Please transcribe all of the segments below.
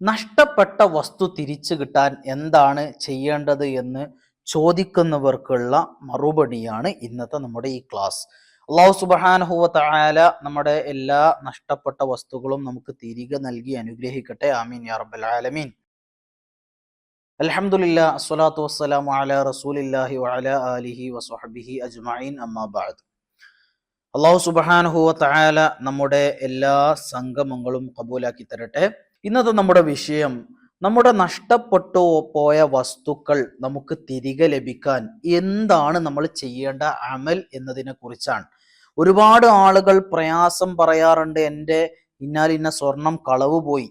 നഷ്ടപ്പെട്ട വസ്തു തിരിച്ചു കിട്ടാൻ എന്താണ് ചെയ്യേണ്ടത് എന്ന് ചോദിക്കുന്നവർക്കുള്ള മറുപടിയാണ് ഇന്നത്തെ നമ്മുടെ ഈ ക്ലാസ്. അള്ളാഹു സുബഹാനഹുവ തായാല നമ്മുടെ എല്ലാ നഷ്ടപ്പെട്ട വസ്തുക്കളും നമുക്ക് തിരികെ നൽകി അനുഗ്രഹിക്കട്ടെ. ആമീൻ യാ റബ്ബൽ ആലമീൻ. അലഹമുല്ല അസ്വലാത്തു വസ്സലാം അലാ റസൂലില്ലാഹി വഅലാ ആലിഹി വസ്വഹബിഹി അജ്മഈൻ. അമ്മാ ബഅദ്. അള്ളാഹു സുബഹാനഹുവ തായാല നമ്മുടെ എല്ലാ സംഗമങ്ങളും കബൂലാക്കി തരട്ടെ. ഇന്നത്തെ നമ്മുടെ വിഷയം. നമ്മുടെ നഷ്ടപ്പെട്ടു പോയ വസ്തുക്കൾ നമുക്ക് തിരികെ ലഭിക്കാൻ എന്താണ് നമ്മൾ ചെയ്യേണ്ട അമൽ എന്നതിനെ കുറിച്ചാണ്. ഒരുപാട് ആളുകൾ പ്രയാസം പറയാറുണ്ട് എന്റെ ഇന്നാലിന്ന സ്വർണം കളവ് പോയി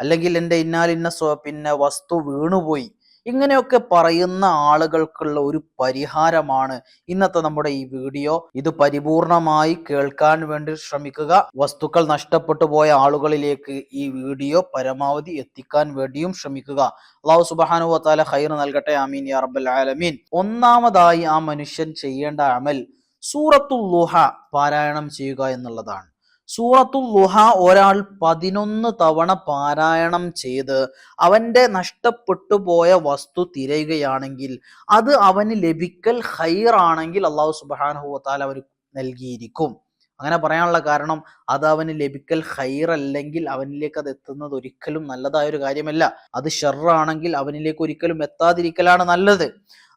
അല്ലെങ്കിൽ എന്റെ ഇന്നാലിന്ന പിന്നെ വസ്തു വീണുപോയി. ഇങ്ങനെയൊക്കെ പറയുന്ന ആളുകൾക്കുള്ള ഒരു പരിഹാരമാണ് ഇന്നത്തെ നമ്മുടെ ഈ വീഡിയോ. ഇത് പരിപൂർണമായി കേൾക്കാൻ വേണ്ടി ശ്രമിക്കുക. വസ്തുക്കൾ നഷ്ടപ്പെട്ടു പോയ ആളുകളിലേക്ക് ഈ വീഡിയോ പരമാവധി എത്തിക്കാൻ വേണ്ടിയും ശ്രമിക്കുക. അള്ളാഹു സുബാനു താല ഹൈർ നൽകട്ടെ. ആമീൻ യാ റബ്ബൽ ആലമീൻ. ഒന്നാമതായി ആ മനുഷ്യൻ ചെയ്യേണ്ട അമൽ സൂറത്തുൽ ലുഹ പാരായണം ചെയ്യുക എന്നുള്ളതാണ്. സൂറത്തുൽ ലുഹ ഒരാൾ പതിനൊന്ന് തവണ പാരായണം ചെയ്ത് അവന്റെ നഷ്ടപ്പെട്ടു പോയ വസ്തു തിരയുകയാണെങ്കിൽ അത് അവന് ലഭിക്കൽ ഹൈറാണെങ്കിൽ അള്ളാഹു സുബാനുഹുത്താൽ അവർ നൽകിയിരിക്കും. അങ്ങനെ പറയാനുള്ള കാരണം അത് അവന് ലഭിക്കൽ ഹൈറല്ലെങ്കിൽ അവനിലേക്ക് അത് എത്തുന്നത് ഒരിക്കലും നല്ലതായ ഒരു കാര്യമല്ല. അത് ഷെറാണെങ്കിൽ അവനിലേക്ക് ഒരിക്കലും എത്താതിരിക്കലാണ് നല്ലത്.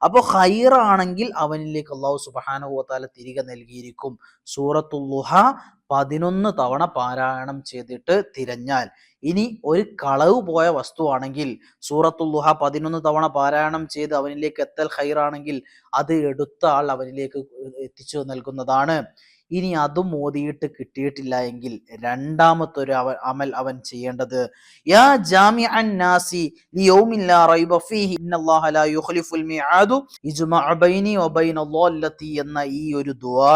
അപ്പോൾ ഹൈറാണെങ്കിൽ അവനിലേക്ക് അള്ളാഹു സുബാനുഭവത്താല തിരികെ നൽകിയിരിക്കും. സൂറത്തുൽ ലുഹ പതിനൊന്ന് തവണ പാരായണം ചെയ്തിട്ട് തിരഞ്ഞാൽ. ഇനി ഒരു കളവ് പോയ വസ്തുവാണെങ്കിൽ സൂറത്തുൽ ലുഹ പതിനൊന്ന് തവണ പാരായണം ചെയ്ത് അവനിലേക്ക് എത്തൽ ഹൈറാണെങ്കിൽ അത് എടുത്ത ആൾ അവനിലേക്ക് എത്തിച്ചു നൽകുന്നതാണ്. ഇനി അതും ഓതിയിട്ട് കിട്ടിയിട്ടില്ല എങ്കിൽ രണ്ടാമത്തെ ഒരു അവ അമൽ അവൻ ചെയ്യേണ്ടത്. യാ നാസി ലിയൗമിൻ റൈബ ഫീഹി ഇന്നല്ലാഹ ലാ യുഖ്ലിഫുൽ മിആദു ഇജ്മഅ ബൈനി ളല്ലത്തി എന്ന ഈ ഒരു ദുആ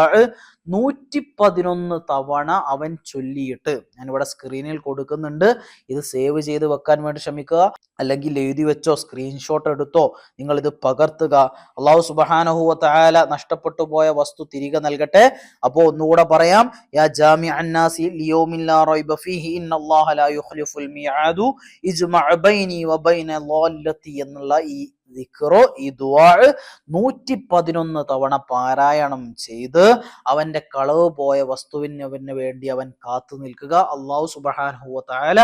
നൂറ്റി പതിനൊന്ന് തവണ അവൻ ചൊല്ലിയിട്ട് ഞാനിവിടെ സ്ക്രീനിൽ കൊടുക്കുന്നുണ്ട്. ഇത് സേവ് ചെയ്ത് വെക്കാൻ വേണ്ടി ശ്രമിക്കുക. അല്ലെങ്കിൽ എഴുതി വെച്ചോ സ്ക്രീൻഷോട്ട് എടുത്തോ നിങ്ങൾ ഇത് പകർത്തുക. അള്ളാഹു സുബാനഹുവ തആല നഷ്ടപ്പെട്ടു പോയ വസ്തു തിരികെ നൽകട്ടെ. അപ്പോൾ ഒന്നുകൂടെ പറയാം. യാ ജാമി അന്നാസി ലിയോമില്ലാ റൈബ ഫീഹി ഇന്നല്ലാഹ ലാ യുഖ്ലിഫുൽ മിആദു ഇജ്മഅ ബൈനി വബൈന ളല്ലത്തി എന്നുള്ള ഈ ദിക്റോ ഈ ദുവാ നൂറ്റി പതിനൊന്ന് തവണ പാരായണം ചെയ്ത് അവന്റെ കളവ് പോയ വസ്തുവിന് അവന് വേണ്ടി അവൻ കാത്തു നിൽക്കുക. അള്ളാഹു തആല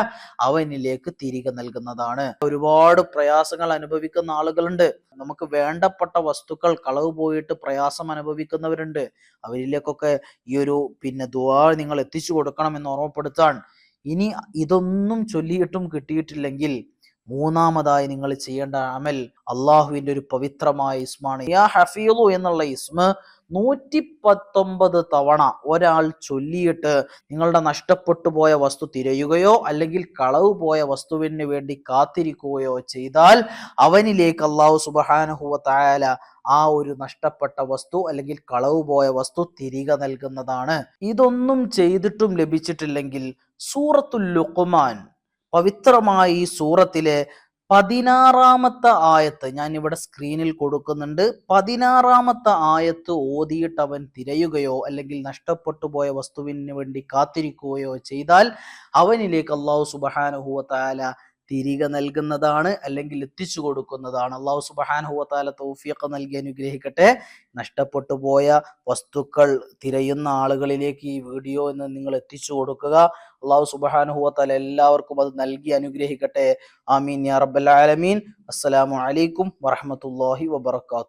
അവനിലേക്ക് തിരികെ നൽകുന്നതാണ്. ഒരുപാട് പ്രയാസങ്ങൾ അനുഭവിക്കുന്ന ആളുകളുണ്ട്. നമുക്ക് വേണ്ടപ്പെട്ട വസ്തുക്കൾ കളവ് പോയിട്ട് പ്രയാസം അനുഭവിക്കുന്നവരുണ്ട്. അവരിലേക്കൊക്കെ ഈ ഒരു പിന്നെ ദുആ നിങ്ങൾ എത്തിച്ചു കൊടുക്കണം എന്ന് ഓർമ്മപ്പെടുത്താൻ ഇനി ഇതൊന്നും ചൊല്ലിയിട്ടും കിട്ടിയിട്ടില്ലെങ്കിൽ മൂന്നാമതായി നിങ്ങൾ ചെയ്യേണ്ട അമൽ അള്ളാഹുവിന്റെ ഒരു പവിത്രമായ ഇസ്മാണ്. യാ ഹഫീലു എന്നുള്ള ഇസ്മ നൂറ്റി പത്തൊമ്പത് തവണ ഒരാൾ ചൊല്ലിയിട്ട് നിങ്ങളുടെ നഷ്ടപ്പെട്ടു പോയ വസ്തു തിരയുകയോ അല്ലെങ്കിൽ കളവ് പോയ വസ്തുവിന് വേണ്ടി കാത്തിരിക്കുകയോ ചെയ്താൽ അവനിലേക്ക് അള്ളാഹു സുബഹാനഹുവ തായാല ആ ഒരു നഷ്ടപ്പെട്ട വസ്തു അല്ലെങ്കിൽ കളവ് പോയ വസ്തു തിരികെ നൽകുന്നതാണ്. ഇതൊന്നും ചെയ്തിട്ടും ലഭിച്ചിട്ടില്ലെങ്കിൽ സൂറത്തുൽ ലുഖ്മാൻ പവിത്രമായ ഈ സൂറത്തിലെ പതിനാറാമത്തെ ആയത്ത് ഞാൻ ഇവിടെ സ്ക്രീനിൽ കൊടുക്കുന്നുണ്ട്. പതിനാറാമത്തെ ആയത്ത് ഓതിയിട്ട് അവൻ തിരയുകയോ അല്ലെങ്കിൽ നഷ്ടപ്പെട്ടു പോയ വസ്തുവിന് വേണ്ടി കാത്തിരിക്കുകയോ ചെയ്താൽ അവനിലേക്ക് അള്ളാഹു സുബഹാനഹുവ തിരികെ നൽകുന്നതാണ് അല്ലെങ്കിൽ എത്തിച്ചു കൊടുക്കുന്നതാണ്. അള്ളാഹു സുബഹാനുഹുവത്താല തൗഫീഖ് നൽകി അനുഗ്രഹിക്കട്ടെ. നഷ്ടപ്പെട്ടു പോയ വസ്തുക്കൾ തിരയുന്ന ആളുകളിലേക്ക് ഈ വീഡിയോ എന്ന് നിങ്ങൾ എത്തിച്ചു കൊടുക്കുക. അള്ളാഹു സുബഹാനുഹുവത്താല എല്ലാവർക്കും അത് നൽകി അനുഗ്രഹിക്കട്ടെ. ആമീൻ യാ റബ്ബൽ ആലമീൻ. അസ്സലാമു അലൈക്കും വറഹ്മത്തുള്ളാഹി വബറകാതുഹു.